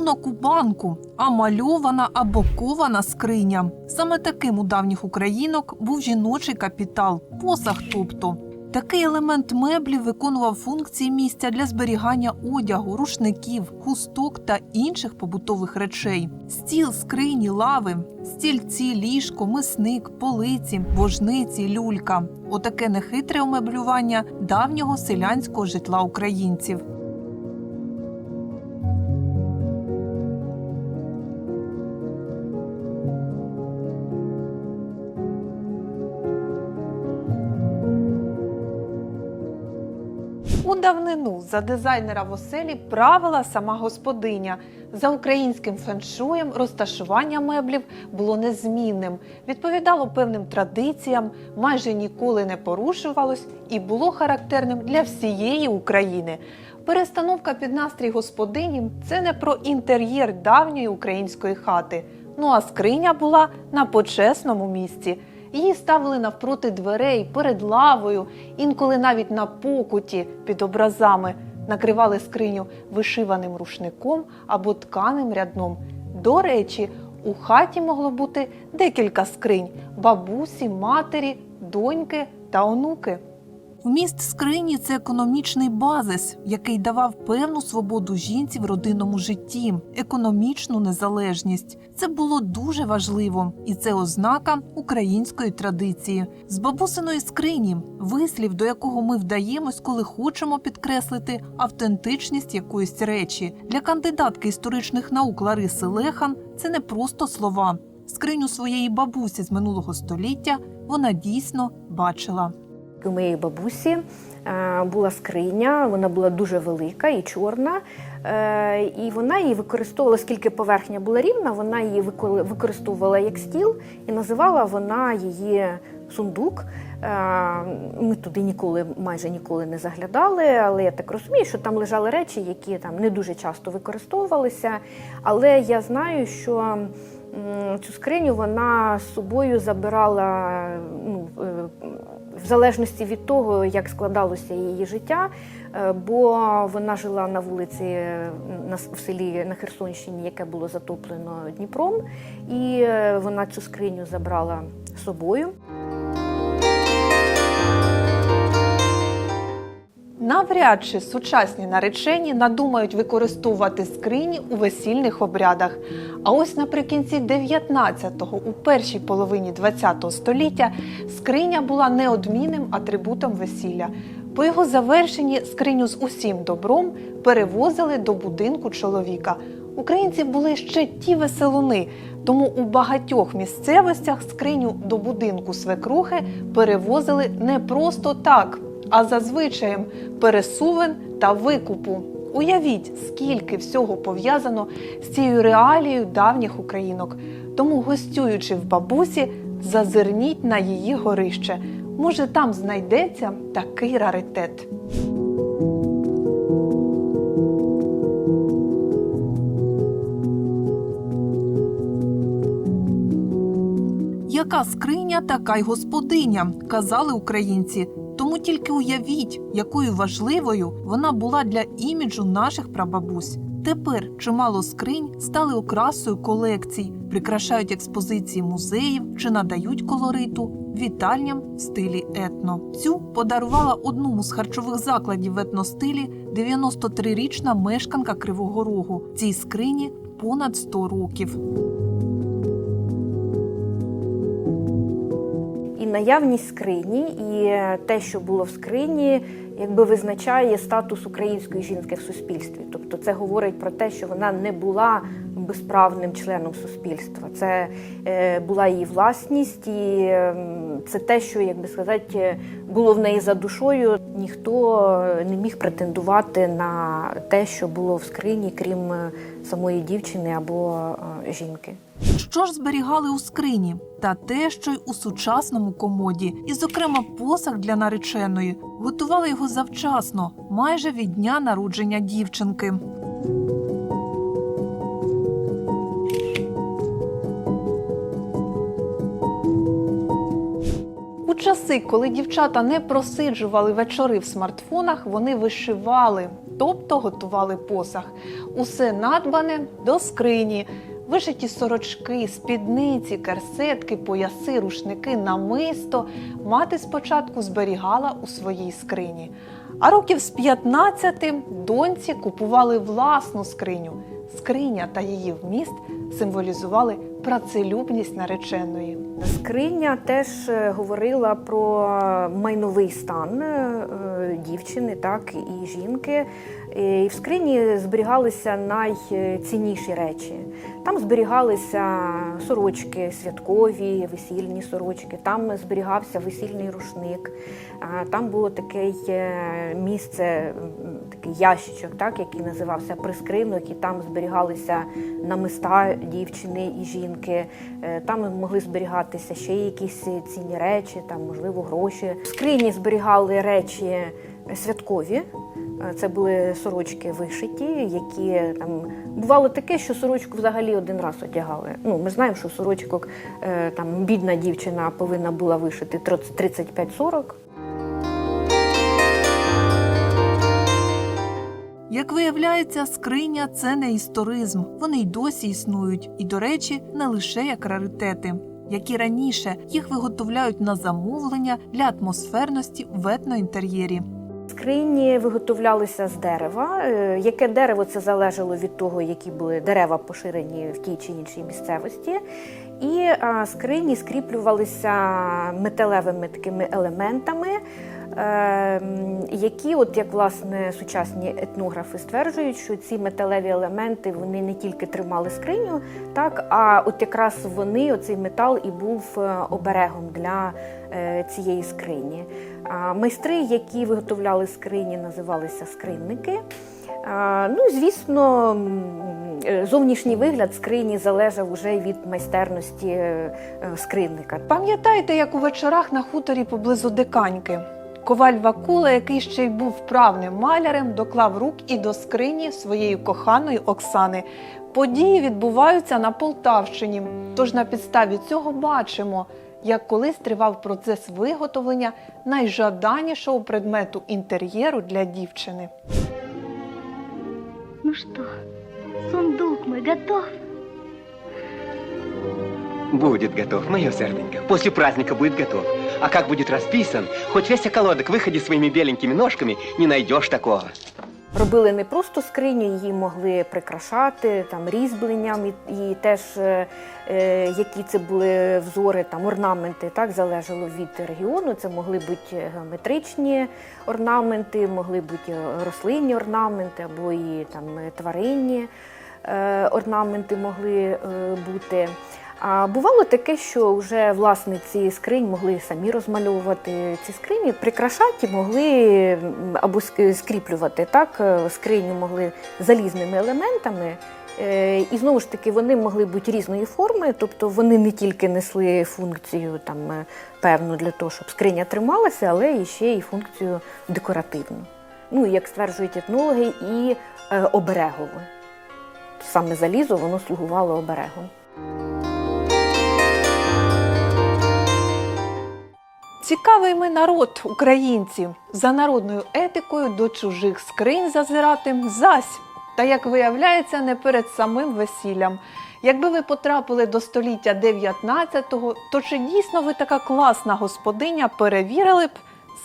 Не у банку, а мальована або кована скриня. Саме таким у давніх українок був жіночий капітал, посах тобто. Такий елемент меблів виконував функції місця для зберігання одягу, рушників, хусток та інших побутових речей: стіл, скрині, лави, стільці, ліжко, мисник, полиці, вожниці, люлька. Отаке нехитре умеблювання давнього селянського житла українців. Давнину за дизайнера в оселі правила сама господиня. За українським феншуєм розташування меблів було незмінним, відповідало певним традиціям, майже ніколи не порушувалось і було характерним для всієї України. Перестановка під настрій господині це не про інтер'єр давньої української хати. Ну а скриня була на почесному місці. Її ставили навпроти дверей, перед лавою, інколи навіть на покуті під образами, накривали скриню вишиваним рушником або тканим рядном. До речі, у хаті могло бути декілька скринь бабусі, матері, доньки та онуки. Вміст скрині це економічний базис, який давав певну свободу жінці в родинному житті, економічну незалежність. Це було дуже важливо, і це ознака української традиції. З бабусиної скрині вислів, до якого ми вдаємось, коли хочемо підкреслити автентичність якоїсь речі. Для кандидатки історичних наук Лариси Лехан це не просто слова. Скриню своєї бабусі з минулого століття вона дійсно бачила. У моєї бабусі е, була скриня, вона була дуже велика і чорна. Е, І вона її використовувала, оскільки поверхня була рівна, вона її використовувала як стіл і називала вона її сундук. Е, Ми туди ніколи, майже ніколи не заглядали, але я так розумію, що там лежали речі, які там не дуже часто використовувалися. Але я знаю, що цю скриню вона з собою забирала ну, в залежності від того, як складалося її життя, е, бо вона жила на вулиці в селі на Херсонщині, яке було затоплено Дніпром, і е, вона цю скриню забрала з собою. Навряд чи сучасні наречені надумають використовувати скрині у весільних обрядах. А ось наприкінці 19-го, у першій половині 20-го століття, скриня була неодмінним атрибутом весілля. По його завершенні скриню з усім добром перевозили до будинку чоловіка. Українці були ще ті веселуни, тому у багатьох місцевостях скриню до будинку свекрухи перевозили не просто так, а за звичаєм пересувен та викупу. Уявіть, скільки всього пов'язано з цією реалією давніх українок. Тому, гостюючи в бабусі, зазирніть на її горище. Може, там знайдеться такий раритет. Яка скриня, така й господиня, казали українці. Тому тільки уявіть, якою важливою вона була для іміджу наших прабабусь. Тепер чимало скринь стали окрасою колекцій, прикрашають експозиції музеїв чи надають колориту вітальням в стилі етно. Цю подарувала одному з харчових закладів в етностилі 93-річна мешканка Кривого Рогу. Цій скрині понад 100 років. Наявність скрині, і те, що було в скрині, якби визначає статус української жінки в суспільстві. Тобто це говорить про те, що вона не була безправним членом суспільства. Це е, була її власність, і ем, це те, що, як би сказати, було в неї за душою. Ніхто не міг претендувати на те, що було в скрині, крім е, самої дівчини або е, жінки. Що ж зберігали у скрині? Та те, що й у сучасному комоді, і, зокрема, посаг для нареченої. Готували його завчасно, майже від дня народження дівчинки. У часи, коли дівчата не просиджували вечори в смартфонах, вони вишивали, тобто готували посаг. Усе надбане до скрині. Вишиті сорочки, спідниці, керсетки, пояси, рушники, намисто мати спочатку зберігала у своїй скрині. А років з 15 доньці купували власну скриню. Скриня та її вміст символізували працелюбність нареченої. Скриня теж е, говорила про майновий стан е, дівчини, так і жінки. І в скрині зберігалися найцінніші речі. Там зберігалися сорочки святкові, весільні сорочки, там зберігався весільний рушник. Там було таке е, місце, такий ящичок, так, який називався прискринок, і там зберігалися намиста дівчини і жінки. Е, Там могли зберігатися ще якісь цінні речі, там, можливо, гроші. В скрині зберігали речі святкові. Е, Це були сорочки вишиті, які там бувало таке, що сорочку взагалі один раз одягали. Ну, ми знаємо, що сорочку е, там бідна дівчина повинна була вишити 35-40. Як виявляється, скриня це не історизм. Вони й досі існують, і, до речі, не лише як раритети. Як і раніше, їх виготовляють на замовлення для атмосферності в етноінтер'єрі. Скрині виготовлялися з дерева. Е, Яке дерево це залежало від того, які були дерева поширені в тій чи іншій місцевості. І скрині скріплювалися металевими такими елементами, які, от як власне сучасні етнографи стверджують, що ці металеві елементи вони не тільки тримали скриню, так а от якраз вони, оцей метал, і був е, оберегом для е, цієї скрині. Майстри, які виготовляли скрині, називалися скринники. Ну, звісно, е, зовнішній вигляд скрині залежав уже від майстерності скринника. Пам'ятаєте, як у вечорах на хуторі поблизу Диканьки? Коваль Вакула, який ще й був вправним малярем, доклав рук і до скрині своєї коханої Оксани. Події відбуваються на Полтавщині. Тож на підставі цього бачимо, як колись тривав процес виготовлення найжаданішого предмету інтер'єру для дівчини. Ну что, сундук мой готов? Будет готов, мое серденько. После праздника будет готов. А как будет расписан, хоть весь околодок выходи своими беленькими ножками, не найдешь такого. Робили не просто скриню, її могли прикрашати там різьбленням, і, і теж е, е, які це були взори, там орнаменти, так залежало від регіону. Це могли бути геометричні орнаменти, могли бути рослинні орнаменти або і там тваринні е, орнаменти могли е, бути. А бувало таке, що вже власниці скринь могли самі розмальовувати ці скрині, прикрашати могли або скріплювати так. е, Скриню могли залізними елементами. Е, І знову ж таки вони могли бути різної форми, тобто вони не тільки несли функцію там е, певну для того, щоб скриня трималася, але і ще й функцію декоративну. Ну, як стверджують етнологи, і оберегову. Саме залізо воно слугувало оберегом. Цікавий ми народ, українці, за народною етикою до чужих скринь зазирати зась. Та як виявляється, не перед самим весіллям. Якби ви потрапили до століття 19-го, то чи дійсно ви така класна господиня перевірили б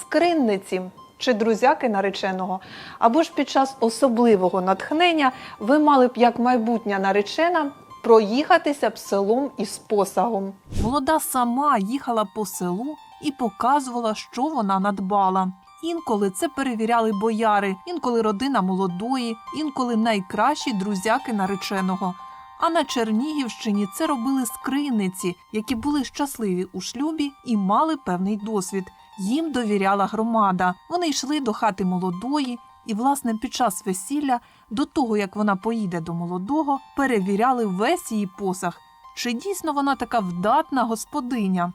скринниці чи друзяки нареченого? Або ж під час особливого натхнення ви мали б як майбутня наречена проїхатися б селом із посагом. Молода сама їхала по селу і показувала, що вона надбала. Інколи це перевіряли бояри, інколи родина молодої, інколи найкращі друзяки нареченого. А на Чернігівщині це робили скриниці, які були щасливі у шлюбі і мали певний досвід. Їм довіряла громада. Вони йшли до хати молодої, і, власне, під час весілля, до того як вона поїде до молодого, перевіряли весь її посаг, чи дійсно вона така вдатна господиня.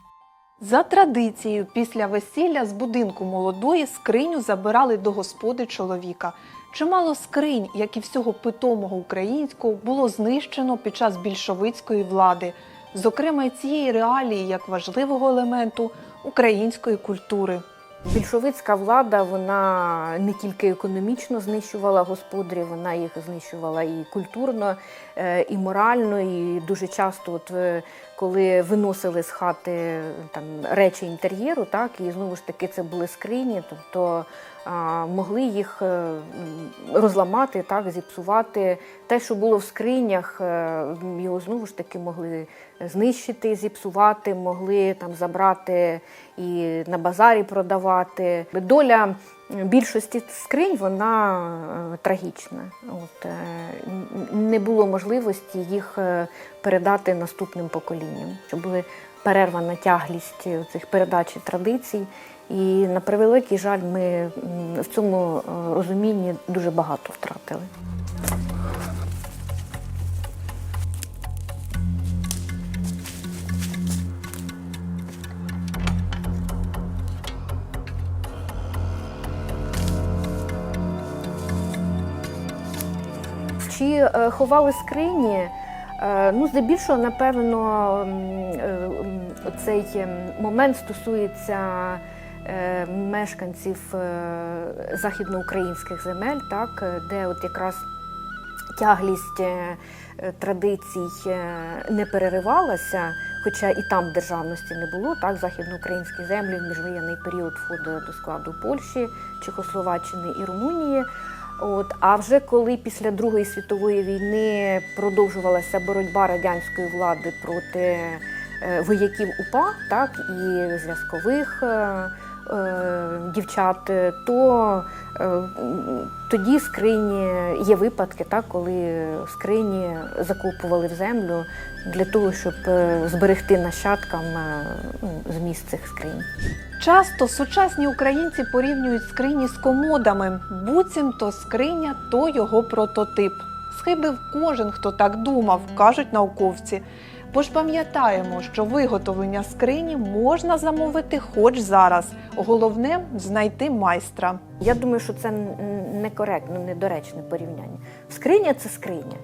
За традицією, після весілля з будинку молодої скриню забирали до господи чоловіка. Чимало скринь, як і всього питомого українського, було знищено під час більшовицької влади, зокрема цієї реалії як важливого елементу української культури. Більшовицька влада вона не тільки економічно знищувала господарів, вона їх знищувала і культурно, е, і морально. І дуже часто, от е, коли виносили з хати там речі інтер'єру, так і знову ж таки це були скрині, тобто могли їх е, розламати, так, зіпсувати. Те, що було в скринях, е, його знову ж таки могли знищити, зіпсувати, могли там забрати і на базарі продавати. Доля більшості скринь вона е, трагічна. От, не було можливості їх передати наступним поколінням, щоб була перервана тяглість цих передач і традицій. І на превеликий жаль, ми в цьому е, розумінні дуже багато втратили. Чи е, ховали скрині? Е, Ну, здебільшого, напевно, е, цей момент стосується е, мешканців е, західноукраїнських земель, так, е, де от якраз тяглість е, е, традицій е, не переривалася, хоча і там державності не було. Так, західноукраїнські землі в міжвоєнний період входили до складу Польщі, Чехословаччини і Румунії. От, а вже коли після Другої світової війни продовжувалася боротьба радянської влади проти е, вояків УПА, так і зв'язкових е, дівчат, е, то е, тоді скрині є випадки, так, коли скрині закопували в землю для того, щоб е, зберегти нащадкам ну, зміст цих скринь. Часто сучасні українці порівнюють скрині з комодами. Буцімто скриня то його прототип. Схибив кожен, хто так думав, кажуть науковці. Бо ж пам'ятаємо, що виготовлення скрині можна замовити хоч зараз. Головне знайти майстра. Я думаю, що це некоректно, недоречне порівняння. Скриня це скриня.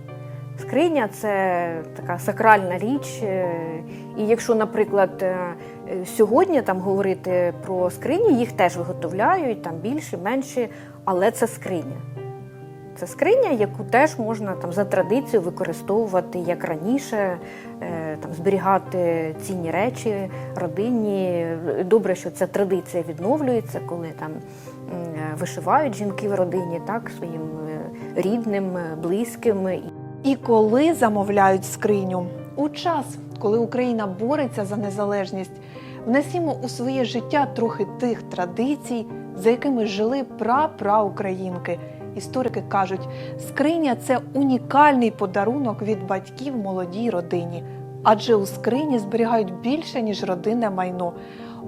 Скриня це така сакральна річ. е, І якщо, наприклад, е, сьогодні там говорити про скрині, їх теж виготовляють, там більше, менше, але це скриня. Це скриня, яку теж можна там за традицією використовувати як раніше, е, там зберігати цінні речі родині. Добре, що ця традиція відновлюється, коли там вишивають жінки в родині, так своїм е, рідним, е, близьким. І коли замовляють скриню? У час, коли Україна бореться за незалежність, внесімо у своє життя трохи тих традицій, за якими жили пра-пра-українки. Історики кажуть, скриня це унікальний подарунок від батьків молодій родині, адже у скрині зберігають більше, ніж родинне майно.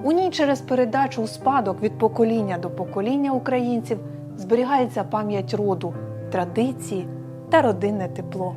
У ній через передачу у спадок від покоління до покоління українців зберігається пам'ять роду, традиції та родинне тепло.